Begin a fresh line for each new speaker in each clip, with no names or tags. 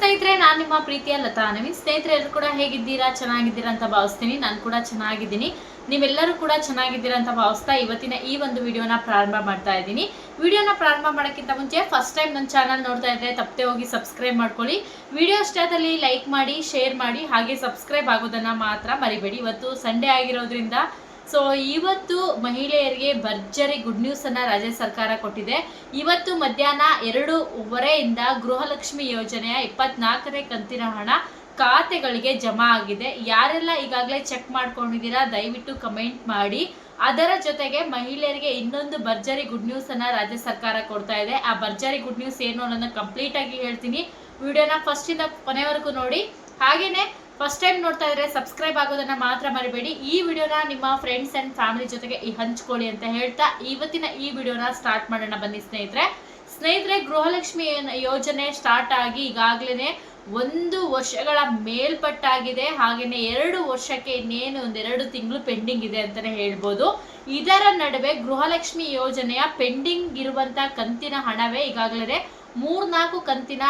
ಸ್ನೇಹಿತರೆ, ನಾನು ನಿಮ್ಮ ಪ್ರೀತಿಯ ಲತಾ ನವೀನ್. ಸ್ನೇಹಿತರೆ ಎಲ್ಲರೂ ಕೂಡ ಹೇಗಿದ್ದೀರಾ? ಚೆನ್ನಾಗಿದ್ದೀರಾ ಅಂತ ಭಾವಿಸ್ತೀನಿ. ನಾನು ಕೂಡ ಚೆನ್ನಾಗಿದ್ದೀನಿ. ನೀವೆಲ್ಲರೂ ಕೂಡ ಚೆನ್ನಾಗಿದ್ದೀರಾ ಅಂತ ಭಾವಿಸ್ತಾ ಇವತ್ತಿನ ಈ ಒಂದು ವಿಡಿಯೋನ ಪ್ರಾರಂಭ ಮಾಡ್ತಾ ಇದ್ದೀನಿ. ವಿಡಿಯೋನ ಪ್ರಾರಂಭ ಮಾಡೋಕ್ಕಿಂತ ಮುಂಚೆ ಫಸ್ಟ್ ಟೈಮ್ ನನ್ನ ಚಾನಲ್ ನೋಡ್ತಾ ಇದ್ರೆ ತಪ್ಪದೆ ಹೋಗಿ ಸಬ್ಸ್ಕ್ರೈಬ್ ಮಾಡ್ಕೊಳ್ಳಿ. ವಿಡಿಯೋ ಇಷ್ಟದಲ್ಲಿ ಲೈಕ್ ಮಾಡಿ ಶೇರ್ ಮಾಡಿ, ಹಾಗೆ ಸಬ್ಸ್ಕ್ರೈಬ್ ಆಗೋದನ್ನು ಮಾತ್ರ ಮರಿಬೇಡಿ. ಇವತ್ತು ಸಂಡೇ ಆಗಿರೋದ್ರಿಂದ ಸೊ ಇವತ್ತು ಮಹಿಳೆಯರಿಗೆ ಭರ್ಜರಿ ಗುಡ್ ನ್ಯೂಸ್ ಅನ್ನ ರಾಜ್ಯ ಸರ್ಕಾರ ಕೊಟ್ಟಿದೆ. ಇವತ್ತು ಮಧ್ಯಾಹ್ನ ಎರಡೂವರೆಯಿಂದ ಗೃಹಲಕ್ಷ್ಮಿ ಯೋಜನೆಯ ಇಪ್ಪತ್ನಾಲ್ಕನೇ ಕಂತಿನ ಹಣ ಖಾತೆಗಳಿಗೆ ಜಮಾ ಆಗಿದೆ. ಯಾರೆಲ್ಲ ಈಗಾಗಲೇ ಚೆಕ್ ಮಾಡ್ಕೊಂಡಿದ್ದೀರಾ, ದಯವಿಟ್ಟು ಕಮೆಂಟ್ ಮಾಡಿ. ಅದರ ಜೊತೆಗೆ ಮಹಿಳೆಯರಿಗೆ ಇನ್ನೊಂದು ಭರ್ಜರಿ ಗುಡ್ ನ್ಯೂಸ್ ಅನ್ನ ರಾಜ್ಯ ಸರ್ಕಾರ ಕೊಡ್ತಾ ಇದೆ. ಆ ಭರ್ಜರಿ ಗುಡ್ ನ್ಯೂಸ್ ಏನು ಅನ್ನೋದನ್ನ ಕಂಪ್ಲೀಟ್ ಆಗಿ ಹೇಳ್ತೀನಿ. ವಿಡಿಯೋನ ಫಸ್ಟ್ ಇಂದ ಕೊನೆವರೆಗೂ ನೋಡಿ. ಹಾಗೇನೆ ಫಸ್ಟ್ ಟೈಮ್ ನೋಡ್ತಾ ಇದ್ರೆ ಸಬ್ಸ್ಕ್ರೈಬ್ ಆಗೋದನ್ನ ಮಾತ್ರ ಮರಿಬೇಡಿ. ಈ ವಿಡಿಯೋನ ನಿಮ್ಮ ಫ್ರೆಂಡ್ಸ್ ಅಂಡ್ ಫ್ಯಾಮಿಲಿ ಜೊತೆಗೆ ಈ ಹಂಚ್ಕೊಳ್ಳಿ ಅಂತ ಹೇಳ್ತಾ ಇವತ್ತಿನ ಈ ವಿಡಿಯೋನ ಸ್ಟಾರ್ಟ್ ಮಾಡೋಣ ಬನ್ನಿ ಸ್ನೇಹಿತರೆ. ಸ್ನೇಹಿತರೆ, ಗೃಹಲಕ್ಷ್ಮಿ ಯೋಜನೆ ಸ್ಟಾರ್ಟ್ ಆಗಿ ಈಗಾಗಲೇ ಒಂದು ವರ್ಷಗಳ ಮೇಲ್ಪಟ್ಟಾಗಿದೆ. ಹಾಗೇನೆ ಎರಡು ವರ್ಷಕ್ಕೆ ಇನ್ನೇನು ಒಂದೆರಡು ತಿಂಗಳು ಪೆಂಡಿಂಗ್ ಇದೆ ಅಂತಾನೆ ಹೇಳ್ಬೋದು. ಇದರ ನಡುವೆ ಗೃಹಲಕ್ಷ್ಮಿ ಯೋಜನೆಯ ಪೆಂಡಿಂಗ್ ಇರುವಂತ ಕಂತಿನ ಹಣವೇ ಈಗಾಗಲೇ ಮೂರ್ನಾಲ್ಕು ಕಂತಿನ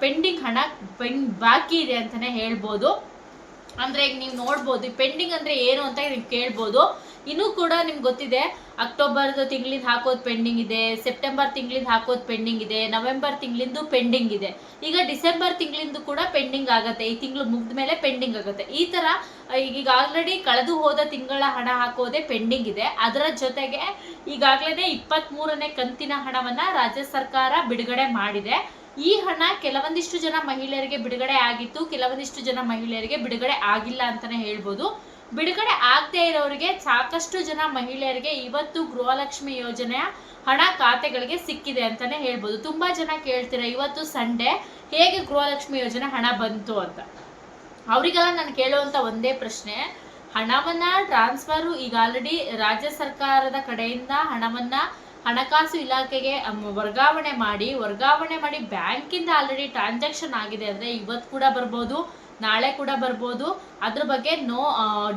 ಪೆಂಡಿಂಗ್ ಹಣ ಪೆಂಡ್ ಬಾಕಿ ಇದೆ ಅಂತಾನೆ ಹೇಳ್ಬೋದು. ಅಂದ್ರೆ ಈಗ ನೀವು ನೋಡ್ಬೋದು ಪೆಂಡಿಂಗ್ ಅಂದ್ರೆ ಏನು ಅಂತ ನೀವು ಕೇಳ್ಬೋದು. ಇನ್ನೂ ಕೂಡ ನಿಮ್ಗೆ ಗೊತ್ತಿದೆ ಅಕ್ಟೋಬರ್ ತಿಂಗಳಿಂದ ಹಾಕೋದು ಪೆಂಡಿಂಗ್ ಇದೆ, ಸೆಪ್ಟೆಂಬರ್ ತಿಂಗಳಿಂದ ಹಾಕೋದು ಪೆಂಡಿಂಗ್ ಇದೆ, ನವೆಂಬರ್ ತಿಂಗಳಿಂದು ಪೆಂಡಿಂಗ್ ಇದೆ. ಈಗ ಡಿಸೆಂಬರ್ ತಿಂಗಳಿಂದ ಕೂಡ ಪೆಂಡಿಂಗ್ ಆಗುತ್ತೆ, ಈ ತಿಂಗಳು ಮುಗ್ದ ಮೇಲೆ ಪೆಂಡಿಂಗ್ ಆಗುತ್ತೆ. ಈ ತರ ಈಗ ಆಲ್ರೆಡಿ ಕಳೆದು ಹೋದ ತಿಂಗಳ ಹಣ ಹಾಕೋದೇ ಪೆಂಡಿಂಗ್ ಇದೆ. ಅದರ ಜೊತೆಗೆ ಈಗಾಗಲೇ ಇಪ್ಪತ್ತ್ ಮೂರನೇ ಕಂತಿನ ಹಣವನ್ನ ರಾಜ್ಯ ಸರ್ಕಾರ ಬಿಡುಗಡೆ ಮಾಡಿದೆ. ಈ ಹಣ ಕೆಲವೊಂದಿಷ್ಟು ಜನ ಮಹಿಳೆಯರಿಗೆ ಬಿಡುಗಡೆ ಆಗಿತ್ತು, ಕೆಲವೊಂದಿಷ್ಟು ಜನ ಮಹಿಳೆಯರಿಗೆ ಬಿಡುಗಡೆ ಆಗಿಲ್ಲ ಅಂತಾನೆ ಹೇಳ್ಬೋದು. ಬಿಡುಗಡೆ ಆಗದೆ ಇರೋರಿಗೆ ಸಾಕಷ್ಟು ಜನ ಮಹಿಳೆಯರಿಗೆ ಇವತ್ತು ಗೃಹಲಕ್ಷ್ಮಿ ಯೋಜನೆಯ ಹಣ ಖಾತೆಗಳಿಗೆ ಸಿಕ್ಕಿದೆ ಅಂತಾನೆ ಹೇಳ್ಬೋದು. ತುಂಬಾ ಜನ ಕೇಳ್ತೀರಾ ಇವತ್ತು ಸಂಡೇ ಹೇಗೆ ಗೃಹಲಕ್ಷ್ಮಿ ಯೋಜನೆ ಹಣ ಬಂತು ಅಂತ? ಅವರಿಗೆಲ್ಲ ನಾನು ಕೇಳುವಂತ ಒಂದೇ ಪ್ರಶ್ನೆ, ಹಣವನ್ನ ಟ್ರಾನ್ಸ್ಫರ್ ಈಗ ಆಲ್ರೆಡಿ ರಾಜ್ಯ ಸರ್ಕಾರದ ಕಡೆಯಿಂದ ಹಣವನ್ನ ಹಣಕಾಸು ಇಲಾಖೆಗೆ ವರ್ಗಾವಣೆ ಮಾಡಿ ವರ್ಗಾವಣೆ ಮಾಡಿ ಬ್ಯಾಂಕಿಂದ ಆಲ್ರೆಡಿ ಟ್ರಾನ್ಸಾಕ್ಷನ್ ಆಗಿದೆ ಅಂದ್ರೆ ಇವತ್ತು ಕೂಡ ಬರ್ಬೋದು. ನಾಳೆ ಕೂಡ ಬರ್ಬೋದು. ಅದ್ರ ಬಗ್ಗೆ ನೋ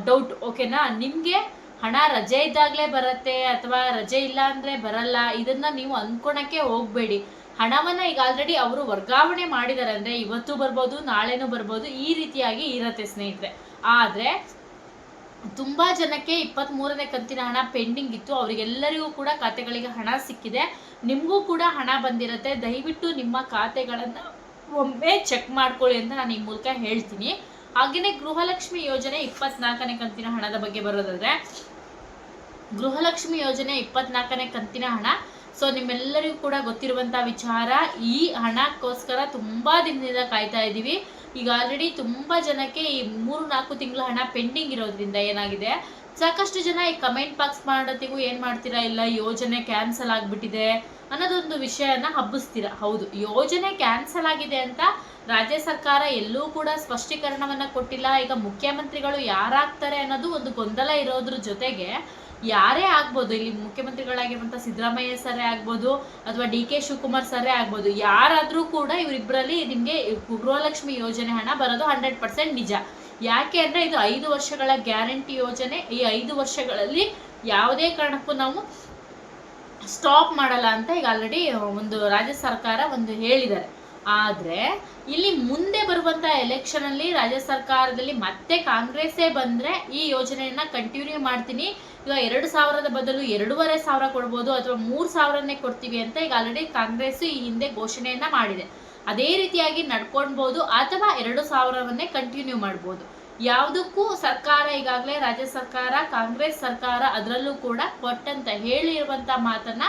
ಡೌಟ್ ಓಕೆನಾ ನಿಮಗೆ ಹಣ ರಜೆ ಇದ್ದಾಗಲೇ ಬರುತ್ತೆ ಅಥವಾ ರಜೆ ಇಲ್ಲ ಅಂದ್ರೆ ಬರಲ್ಲ? ಇದನ್ನ ನೀವು ಅಂದ್ಕೊಳಕ್ಕೆ ಹೋಗಬೇಡಿ. ಹಣವನ್ನ ಈಗ ಆಲ್ರೆಡಿ ಅವರು ವರ್ಗಾವಣೆ ಮಾಡಿದ್ದಾರೆ ಅಂದ್ರೆ ಇವತ್ತು ಬರ್ಬೋದು, ನಾಳೆನೂ ಬರ್ಬೋದು, ಈ ರೀತಿಯಾಗಿ ಇರತ್ತೆ ಸ್ನೇಹಿತರೆ. ಆದರೆ ತುಂಬಾ ಜನಕ್ಕೆ ಇಪ್ಪತ್ತ್ ಮೂರನೇ ಕಂತಿನ ಹಣ ಪೆಂಡಿಂಗ್ ಇತ್ತು. ಅವರಿಗೆಲ್ಲರಿಗೂ ಕೂಡ ಖಾತೆಗಳಿಗೆ ಹಣ ಸಿಕ್ಕಿದೆ. ನಿಮಗೂ ಕೂಡ ಹಣ ಬಂದಿರತ್ತೆ. ದಯವಿಟ್ಟು ನಿಮ್ಮ ಖಾತೆಗಳನ್ನ ಒಮ್ಮೆ ಚೆಕ್ ಮಾಡ್ಕೊಳ್ಳಿ ಅಂತ ನಾನು ಈ ಮೂಲಕ ಹೇಳ್ತೀನಿ. ಹಾಗೆಯೇ ಗೃಹಲಕ್ಷ್ಮಿ ಯೋಜನೆ ಇಪ್ಪತ್ನಾಲ್ಕನೇ ಕಂತಿನ ಹಣದ ಬಗ್ಗೆ ಬರೋದಾದ್ರೆ, ಗೃಹಲಕ್ಷ್ಮಿ ಯೋಜನೆ ಇಪ್ಪತ್ನಾಲ್ಕನೇ ಕಂತಿನ ಹಣ. ಸೊ ನಿಮ್ಮೆಲ್ಲರಿಗೂ ಕೂಡ ಗೊತ್ತಿರುವಂತ ವಿಚಾರ, ಈ ಹಣಕ್ಕೋಸ್ಕರ ತುಂಬಾ ದಿನದಿಂದ ಕಾಯ್ತಾ ಇದ್ದೀವಿ ಈಗ ಆಲ್ರೆಡಿ ತುಂಬಾ ಜನಕ್ಕೆ ಈ ಮೂರು ನಾಲ್ಕು ತಿಂಗಳ ಹಣ ಪೆಂಡಿಂಗ್ ಇರೋದ್ರಿಂದ ಏನಾಗಿದೆ? ಸಾಕಷ್ಟು ಜನ ಈ ಕಮೆಂಟ್ ಬಾಕ್ಸ್ ಮಾಡೋತ್ತಿಗೂ ಏನು ಮಾಡ್ತೀರಾ? ಇಲ್ಲ, ಯೋಜನೆ ಕ್ಯಾನ್ಸಲ್ ಆಗಿಬಿಟ್ಟಿದೆ ಅನ್ನೋದೊಂದು ವಿಷಯನ ಹಬ್ಬಿಸ್ತೀರಾ? ಹೌದು, ಯೋಜನೆ ಕ್ಯಾನ್ಸಲ್ ಆಗಿದೆ ಅಂತ ರಾಜ್ಯ ಸರ್ಕಾರ ಎಲ್ಲೂ ಕೂಡ ಸ್ಪಷ್ಟೀಕರಣವನ್ನ ಕೊಟ್ಟಿಲ್ಲ. ಈಗ ಮುಖ್ಯಮಂತ್ರಿಗಳು ಯಾರಾಗ್ತಾರೆ ಅನ್ನೋದು ಒಂದು ಗೊಂದಲ ಇರೋದ್ರ ಜೊತೆಗೆ ಯಾರೇ ಆಗ್ಬೋದು, ಇಲ್ಲಿ ಮುಖ್ಯಮಂತ್ರಿಗಳಾಗಿರುವಂಥ ಸಿದ್ದರಾಮಯ್ಯ ಸರೇ ಆಗ್ಬೋದು ಅಥವಾ ಡಿ ಕೆ ಶಿವಕುಮಾರ್ ಸರೇ ಆಗ್ಬೋದು, ಯಾರಾದರೂ ಕೂಡ ಇವರಿಬ್ಬರಲ್ಲಿ ನಿಮಗೆ ಗೃಹಲಕ್ಷ್ಮಿ ಯೋಜನೆ ಹಣ ಬರೋದು ಹಂಡ್ರೆಡ್ ಪರ್ಸೆಂಟ್ ನಿಜ. ಯಾಕೆ ಅಂದರೆ ಇದು ಐದು ವರ್ಷಗಳ ಗ್ಯಾರಂಟಿ ಯೋಜನೆ. ಈ ಐದು ವರ್ಷಗಳಲ್ಲಿ ಯಾವುದೇ ಕಾರಣಕ್ಕೂ ನಾವು ಸ್ಟಾಪ್ ಮಾಡಲ್ಲ ಅಂತ ಈಗ ಆಲ್ರೆಡಿ ಒಂದು ರಾಜ್ಯ ಸರ್ಕಾರ ಒಂದು ಹೇಳಿದ್ದಾರೆ. ಆದ್ರೆ ಇಲ್ಲಿ ಮುಂದೆ ಬರುವಂತ ಎಲೆಕ್ಷನಲ್ಲಿ ರಾಜ್ಯ ಸರ್ಕಾರದಲ್ಲಿ ಮತ್ತೆ ಕಾಂಗ್ರೆಸ್ಸೇ ಬಂದ್ರೆ ಈ ಯೋಜನೆಯನ್ನ ಕಂಟಿನ್ಯೂ ಮಾಡ್ತೀನಿ. ಈಗ ಎರಡು ಸಾವಿರದ ಬದಲು ಎರಡೂವರೆ ಸಾವಿರ ಕೊಡ್ಬೋದು ಅಥವಾ ಮೂರು ಸಾವಿರನೇ ಕೊಡ್ತೀವಿ ಅಂತ ಈಗ ಆಲ್ರೆಡಿ ಕಾಂಗ್ರೆಸ್ ಈ ಹಿಂದೆ ಘೋಷಣೆಯನ್ನ ಮಾಡಿದೆ. ಅದೇ ರೀತಿಯಾಗಿ ನಡ್ಕೊಳ್ಬೋದು ಅಥವಾ ಎರಡು ಸಾವಿರವನ್ನೇ ಕಂಟಿನ್ಯೂ ಮಾಡ್ಬೋದು. ಯಾವುದಕ್ಕೂ ಸರ್ಕಾರ ಈಗಾಗಲೇ ರಾಜ್ಯ ಸರ್ಕಾರ, ಕಾಂಗ್ರೆಸ್ ಸರ್ಕಾರ ಅದರಲ್ಲೂ ಕೂಡ ಕೊಟ್ಟಂತ ಹೇಳಿರುವಂತ ಮಾತನ್ನ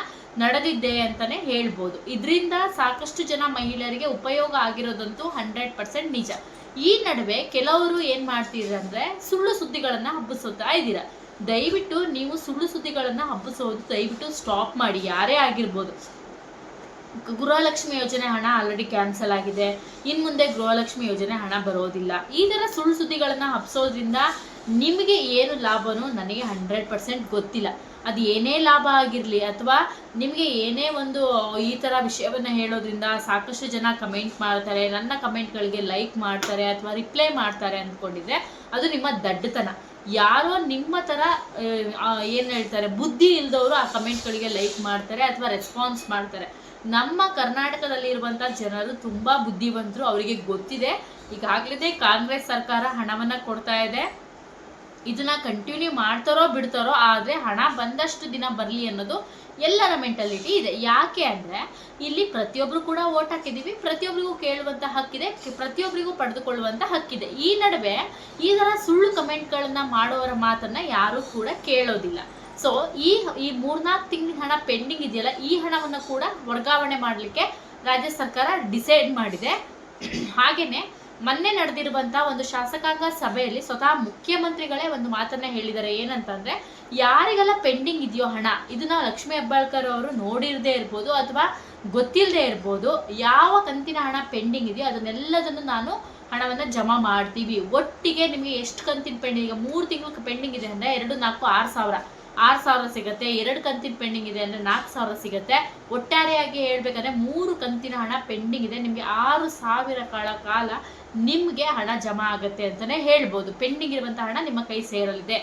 ನಡೆದಿದ್ದೆ ಅಂತಾನೆ ಹೇಳ್ಬೋದು. ಇದರಿಂದ ಸಾಕಷ್ಟು ಜನ ಮಹಿಳೆಯರಿಗೆ ಉಪಯೋಗ ಆಗಿರೋದಂತೂ ಹಂಡ್ರೆಡ್ ಪರ್ಸೆಂಟ್ ನಿಜ. ಈ ನಡುವೆ ಕೆಲವರು ಏನ್ ಮಾಡ್ತೀರಂದ್ರೆ ಸುಳ್ಳು ಸುದ್ದಿಗಳನ್ನ ಹಬ್ಬಿಸುತ್ತಾ ಇದ್ದೀರಾ. ದಯವಿಟ್ಟು ನೀವು ಸುಳ್ಳು ಸುದ್ದಿಗಳನ್ನ ಹಬ್ಬಿಸೋದು ದಯವಿಟ್ಟು ಸ್ಟಾಪ್ ಮಾಡಿ. ಯಾರೇ ಆಗಿರ್ಬೋದು. ಗೃಹಲಕ್ಷ್ಮಿ ಯೋಜನೆ ಹಣ ಆಲ್ರೆಡಿ ಕ್ಯಾನ್ಸಲ್ ಆಗಿದೆ. ಇನ್ ಮುಂದೆ ಗೃಹಲಕ್ಷ್ಮಿ ಯೋಜನೆ ಹಣ ಬರೋದಿಲ್ಲ. ಈ ಥರ ಸುಳ್ಳು ಸುದ್ದಿಗಳನ್ನ ಹಬ್ಸೋದ್ರಿಂದ ನಿಮಗೆ ಏನು ಲಾಭನೂ ನನಗೆ ಹಂಡ್ರೆಡ್ ಪರ್ಸೆಂಟ್ ಗೊತ್ತಿಲ್ಲ. ಅದು ಏನೇ ಲಾಭ ಆಗಿರಲಿ ಅಥವಾ ನಿಮಗೆ ಏನೇ ಒಂದು, ಈ ಥರ ವಿಷಯವನ್ನ ಹೇಳೋದ್ರಿಂದ ಸಾಕಷ್ಟು ಜನ ಕಮೆಂಟ್ ಮಾಡ್ತಾರೆ, ನನ್ನ ಕಮೆಂಟ್ಗಳಿಗೆ ಲೈಕ್ ಮಾಡ್ತಾರೆ ಅಥವಾ ರಿಪ್ಲೈ ಮಾಡ್ತಾರೆ ಅಂದ್ಕೊಂಡಿದ್ರೆ ಅದು ನಿಮ್ಮ ದಡ್ಡತನ. ಯಾರೋ ನಿಮ್ಮ ಥರ ಏನು ಹೇಳ್ತಾರೆ, ಬುದ್ಧಿ ಇಲ್ದವರು ಆ ಕಮೆಂಟ್ಗಳಿಗೆ ಲೈಕ್ ಮಾಡ್ತಾರೆ ಅಥವಾ ರೆಸ್ಪಾನ್ಸ್ ಮಾಡ್ತಾರೆ. ನಮ್ಮ ಕರ್ನಾಟಕದಲ್ಲಿ ಇರುವಂತ ಜನರು ತುಂಬಾ ಬುದ್ಧಿವಂತರು, ಅವರಿಗೆ ಗೊತ್ತಿದೆ. ಈಗಾಗಲೇ ಕಾಂಗ್ರೆಸ್ ಸರ್ಕಾರ ಹಣವನ್ನ ಕೊಡ್ತಾ ಇದೆ. ಇದನ್ನ ಕಂಟಿನ್ಯೂ ಮಾಡ್ತಾರೋ ಬಿಡ್ತಾರೋ, ಆದ್ರೆ ಹಣ ಬಂದಷ್ಟು ದಿನ ಬರಲಿ ಅನ್ನೋದು ಎಲ್ಲರ ಮೆಂಟಾಲಿಟಿ ಇದೆ. ಯಾಕೆ ಅಂದ್ರೆ, ಇಲ್ಲಿ ಪ್ರತಿಯೊಬ್ರು ಕೂಡ ಓಟ್ ಹಾಕಿದೀವಿ ಪ್ರತಿಯೊಬ್ಬರಿಗೂ ಕೇಳುವಂತ ಹಕ್ಕಿದೆ ಪ್ರತಿಯೊಬ್ಬರಿಗೂ ಪಡೆದುಕೊಳ್ಳುವಂತ ಹಕ್ಕಿದೆ. ಈ ನಡುವೆ ಈ ತರ ಸುಳ್ಳು ಕಮೆಂಟ್ಗಳನ್ನ ಮಾಡುವವರ ಮಾತನ್ನ ಯಾರು ಕೂಡ ಕೇಳೋದಿಲ್ಲ. ಸೊ ಈ ಈ ಮೂರ್ನಾಲ್ಕು ತಿಂಗಳ ಹಣ ಪೆಂಡಿಂಗ್ ಇದೆಯಲ್ಲ, ಈ ಹಣವನ್ನು ಕೂಡ ವರ್ಗಾವಣೆ ಮಾಡಲಿಕ್ಕೆ ರಾಜ್ಯ ಸರ್ಕಾರ ಡಿಸೈಡ್ ಮಾಡಿದೆ. ಹಾಗೆಯೇ ಮೊನ್ನೆ ನಡೆದಿರುವಂತಹ ಒಂದು ಶಾಸಕಾಂಗ ಸಭೆಯಲ್ಲಿ ಸ್ವತಃ ಮುಖ್ಯಮಂತ್ರಿಗಳೇ ಒಂದು ಮಾತನ್ನ ಹೇಳಿದ್ದಾರೆ. ಏನಂತಂದ್ರೆ, ಯಾರಿಗೆಲ್ಲ ಪೆಂಡಿಂಗ್ ಇದೆಯೋ ಹಣ, ಇದನ್ನ ಲಕ್ಷ್ಮೀ ಹೆಬ್ಬಾಳ್ಕರ್ ಅವರು ನೋಡಿರದೇ ಇರ್ಬೋದು ಅಥವಾ ಗೊತ್ತಿಲ್ಲದೆ ಇರ್ಬೋದು, ಯಾವ ಕಂತಿನ ಹಣ ಪೆಂಡಿಂಗ್ ಇದೆಯೋ ಅದನ್ನೆಲ್ಲದನ್ನು ನಾನು ಹಣವನ್ನ ಜಮಾ ಮಾಡ್ತೀವಿ. ಒಟ್ಟಿಗೆ ನಿಮಗೆ ಎಷ್ಟು ಕಂತಿನ ಪೆಂಡಿಂಗ್ ಈಗ ಮೂರು ತಿಂಗಳು ಪೆಂಡಿಂಗ್ ಇದೆ ಅಂದ್ರೆ ಎರಡು ನಾಲ್ಕು ಆರು ಸಾವಿರ. ಆರು ಸಾವಿರ ಸಿಗುತ್ತೆ, ಎರಡು ಕಂತಿನ ಪೆಂಡಿಂಗ್ ಇದೆ ಅಂದ್ರೆ ನಾಲ್ಕು ಸಾವಿರ ಸಿಗುತ್ತೆ. ಒಟ್ಟಾರೆಯಾಗಿ ಹೇಳ್ಬೇಕಂದ್ರೆ ಮೂರು ಕಂತಿನ ಹಣ ಪೆಂಡಿಂಗ್ ಇದೆ. ನಿಮಗೆ ಆರು ಸಾವಿರ ಕಾಲ ಕಾಲ ನಿಮಗೆ ಹಣ ಜಮಾ ಆಗುತ್ತೆ ಅಂತಾನೆ ಹೇಳ್ಬೋದು. ಪೆಂಡಿಂಗ್ ಇರುವಂಥ ಹಣ ನಿಮ್ಮ ಕೈ ಸೇರಲಿದೆ.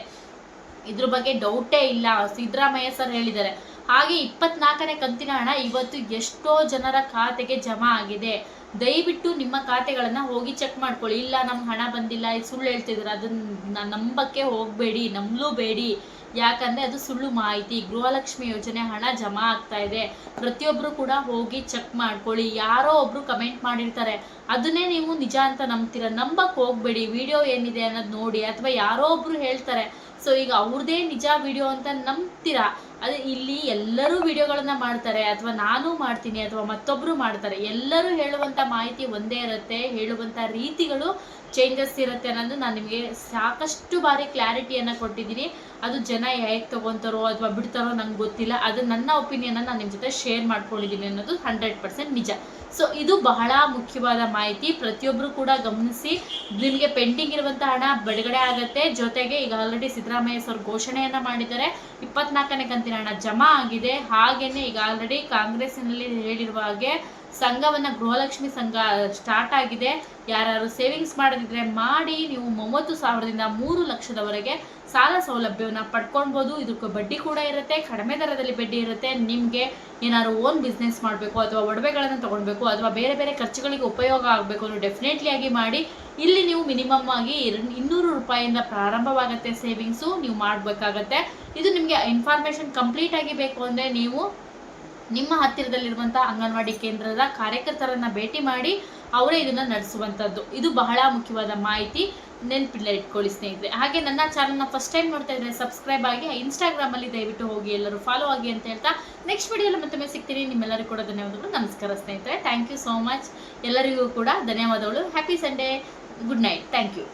ಇದ್ರ ಬಗ್ಗೆ ಡೌಟೇ ಇಲ್ಲ. ಸಿದ್ದರಾಮಯ್ಯ ಸರ್ ಹೇಳಿದ್ದಾರೆ. ಹಾಗೆ ಇಪ್ಪತ್ನಾಲ್ಕನೇ ಕಂತಿನ ಹಣ ಇವತ್ತು ಎಷ್ಟೋ ಜನರ ಖಾತೆಗೆ ಜಮಾ ಆಗಿದೆ. ದಯವಿಟ್ಟು ನಿಮ್ಮ ಖಾತೆಗಳನ್ನು ಹೋಗಿ ಚೆಕ್ ಮಾಡ್ಕೊಳ್ಳಿ. ಇಲ್ಲ ನಮ್ಮ ಹಣ ಬಂದಿಲ್ಲ ಸುಳ್ಳು ಹೇಳ್ತಿದ್ರು ಅದನ್ನ ನಂಬಕ್ಕೆ ಹೋಗ್ಬೇಡಿ ನಂಬಲೂಬೇಡಿ ಯಾಕಂದ್ರೆ ಅದು ಸುಳ್ಳು ಮಾಹಿತಿ. ಗೃಹಲಕ್ಷ್ಮಿ ಯೋಜನೆ ಹಣ ಜಮಾ ಆಗ್ತಾ ಇದೆ. ಪ್ರತಿಯೊಬ್ರು ಕೂಡ ಹೋಗಿ ಚೆಕ್ ಮಾಡ್ಕೊಳ್ಳಿ. ಯಾರೋ ಒಬ್ರು ಕಮೆಂಟ್ ಮಾಡಿರ್ತಾರೆ. ಅದನ್ನೇ ನೀವು ನಿಜ ಅಂತ ನಂಬ್ತೀರ. ನಂಬಕ್ಕೆ ಹೋಗಬೇಡಿ. ವಿಡಿಯೋ ಏನಿದೆ ಅನ್ನೋದು ನೋಡಿ. ಅಥವಾ ಯಾರೋ ಒಬ್ರು ಹೇಳ್ತಾರೆ. ಸೊ, ಈಗ ಅವ್ರದ್ದೇ ನಿಜ ವಿಡಿಯೋ ಅಂತ ನಂಬ್ತೀರಾ? ಅದು ಇಲ್ಲಿ ಎಲ್ಲರೂ ವಿಡಿಯೋಗಳನ್ನ ಮಾಡ್ತಾರೆ, ಅಥವಾ ನಾನು ಮಾಡ್ತೀನಿ, ಅಥವಾ ಮತ್ತೊಬ್ರು ಮಾಡ್ತಾರೆ, ಎಲ್ಲರೂ ಹೇಳುವಂತ ಮಾಹಿತಿ ಒಂದೇ ಇರುತ್ತೆ, ಹೇಳುವಂತ ರೀತಿಗಳು ಚೇಂಜಸ್ ಇರುತ್ತೆ ಅನ್ನೋದು ನಾನು ನಿಮಗೆ ಸಾಕಷ್ಟು ಬಾರಿ ಕ್ಲಾರಿಟಿಯನ್ನು ಕೊಟ್ಟಿದ್ದೀನಿ. ಅದು ಜನ ಹೇಗೆ ತಗೊಂತಾರೋ ಅಥವಾ ಬಿಡ್ತಾರೋ ನಂಗೆ ಗೊತ್ತಿಲ್ಲ, ಅದು ನನ್ನ ಒಪಿನಿಯನ್ ನಾನು ನಿಮ್ಮ ಜೊತೆ ಶೇರ್ ಮಾಡ್ಕೊಂಡಿದ್ದೀನಿ ಅನ್ನೋದು ಹಂಡ್ರೆಡ್ ಪರ್ಸೆಂಟ್ ನಿಜ. ಸೊ ಇದು ಬಹಳ ಮುಖ್ಯವಾದ ಮಾಹಿತಿ. ಪ್ರತಿಯೊಬ್ಬರು ಕೂಡ ಗಮನಿಸಿ. ನಿಮಗೆ ಪೆಂಡಿಂಗ್ ಇರುವಂತ ಹಣ ಬಿಡುಗಡೆ ಆಗುತ್ತೆ. ಜೊತೆಗೆ ಈಗ ಆಲ್ರೆಡಿ ಸಿದ್ದರಾಮಯ್ಯ ಸರ್ ಘೋಷಣೆಯನ್ನ ಮಾಡಿದ್ದಾರೆ. ಇಪ್ಪತ್ನಾಲ್ಕನೇ ಕಂತಿನ ಹಣ ಜಮಾ ಆಗಿದೆ. ಹಾಗೇನೆ ಈಗ ಆಲ್ರೆಡಿ ಕಾಂಗ್ರೆಸ್ನಲ್ಲಿ ಹೇಳಿರುವ ಹಾಗೆ ಸಂಘವನ್ನ ಗೃಹಲಕ್ಷ್ಮಿ ಸಂಘ ಸ್ಟಾರ್ಟ್ ಆಗಿದೆ. ಯಾರು ಸೇವಿಂಗ್ಸ್ ಮಾಡದಿದ್ರೆ ಮಾಡಿ, ನೀವು ಮೂವತ್ತು ಸಾವಿರದಿಂದ ಮೂರು ಲಕ್ಷದವರೆಗೆ ಸಾಲ ಸೌಲಭ್ಯವನ್ನು ಪಡ್ಕೊಳ್ಬೋದು. ಇದಕ್ಕೆ ಬಡ್ಡಿ ಕೂಡ ಇರುತ್ತೆ. ಕಡಿಮೆ ದರದಲ್ಲಿ ಬಡ್ಡಿ ಇರುತ್ತೆ. ನಿಮಗೆ ಏನಾದ್ರು ಓನ್ ಬಿಸ್ನೆಸ್ ಮಾಡಬೇಕು ಅಥವಾ ಒಡವೆಗಳನ್ನು ತಗೊಳ್ಬೇಕು ಅಥವಾ ಬೇರೆ ಬೇರೆ ಖರ್ಚುಗಳಿಗೆ ಉಪಯೋಗ ಆಗಬೇಕು ಅನ್ನೋ ಡೆಫಿನೆಟ್ಲಿ ಆಗಿ ಮಾಡಿ. ಇಲ್ಲಿ ನೀವು ಮಿನಿಮಮ್ ಆಗಿ ಇನ್ನೂರು ರೂಪಾಯಿಯಿಂದ ಪ್ರಾರಂಭವಾಗುತ್ತೆ ಸೇವಿಂಗ್ಸು ನೀವು ಮಾಡಬೇಕಾಗತ್ತೆ. ಇದು ನಿಮಗೆ ಇನ್ಫಾರ್ಮೇಷನ್ ಕಂಪ್ಲೀಟ್ ಆಗಿ ಬೇಕು ಅಂದರೆ ನೀವು ನಿಮ್ಮ ಹತ್ತಿರದಲ್ಲಿರುವಂತಹ ಅಂಗನವಾಡಿ ಕೇಂದ್ರದ ಕಾರ್ಯಕರ್ತರನ್ನ ಭೇಟಿ ಮಾಡಿ ಅವರೇ ಇದನ್ನ ನಡೆಸುವಂಥದ್ದು ಇದು ಬಹಳ ಮುಖ್ಯವಾದ ಮಾಹಿತಿ. ನೆನ್ಪಿಲ್ಲ ಇಟ್ಕೊಳ್ಳಿ ಸ್ನೇಹಿತರೆ. ಹಾಗೆ ನನ್ನ ಚಾನಲ್ನ ಫಸ್ಟ್ ಟೈಮ್ ನೋಡ್ತಾ ಇದ್ರೆ ಸಬ್ಸ್ಕ್ರೈಬ್ ಆಗಿ ಇನ್ಸ್ಟಾಗ್ರಾಮ್ ಅಲ್ಲಿ ದಯವಿಟ್ಟು ಹೋಗಿ ಎಲ್ಲರೂ ಫಾಲೋ ಆಗಿ ಅಂತ ಹೇಳ್ತಾ ನೆಕ್ಸ್ಟ್ ವಿಡಿಯೋಲಿ ಮತ್ತೊಮ್ಮೆ ಸಿಗ್ತೀನಿ. ನಿಮ್ಮೆಲ್ಲರಿಗೂ ಕೂಡ ಧನ್ಯವಾದಗಳು. ನಮಸ್ಕಾರ ಸ್ನೇಹಿತರೆ. ಥ್ಯಾಂಕ್ ಯು ಸೋ ಮಚ್ ಎಲ್ಲರಿಗೂ ಕೂಡ ಧನ್ಯವಾದಗಳು. Happy Sunday good night thank you